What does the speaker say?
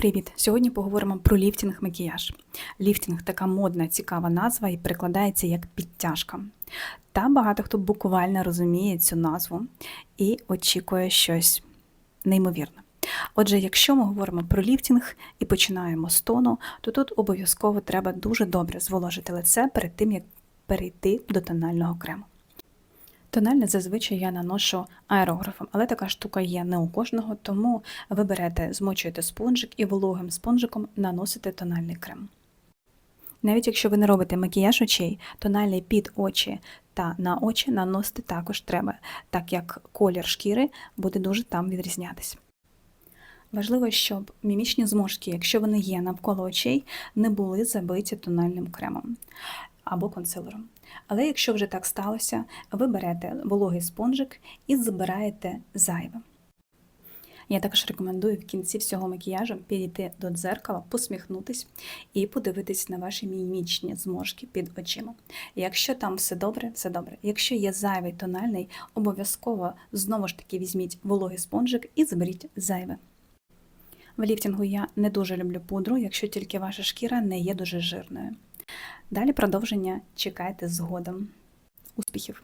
Привіт! Сьогодні поговоримо про ліфтінг макіяж. Ліфтінг така модна, цікава назва і перекладається як підтяжка. Та багато хто буквально розуміє цю назву і очікує щось неймовірне. Отже, якщо ми говоримо про ліфтінг і починаємо з тону, то тут обов'язково треба дуже добре зволожити лице перед тим, як перейти до тонального крему. Тональне зазвичай я наношу аерографом, але така штука є не у кожного, тому ви берете, змочуєте спонжик і вологим спонжиком наносите тональний крем. Навіть якщо ви не робите макіяж очей, тональний під очі та на очі наносити також треба, так як колір шкіри буде дуже там відрізнятися. Важливо, щоб мімічні зморшки, якщо вони є навколо очей, не були забиті тональним кремом або консилером. Але якщо вже так сталося, ви берете вологий спонжик і забираєте зайве. Я також рекомендую в кінці всього макіяжу підійти до дзеркала, посміхнутись і подивитись на ваші мімічні зморшки під очима. Якщо там все добре, все добре. Якщо є зайвий тональний, обов'язково знову ж таки візьміть вологий спонжик і заберіть зайве. В ліфтингу я не дуже люблю пудру, якщо тільки ваша шкіра не є дуже жирною. Далі продовження чекайте згодом. Успіхів!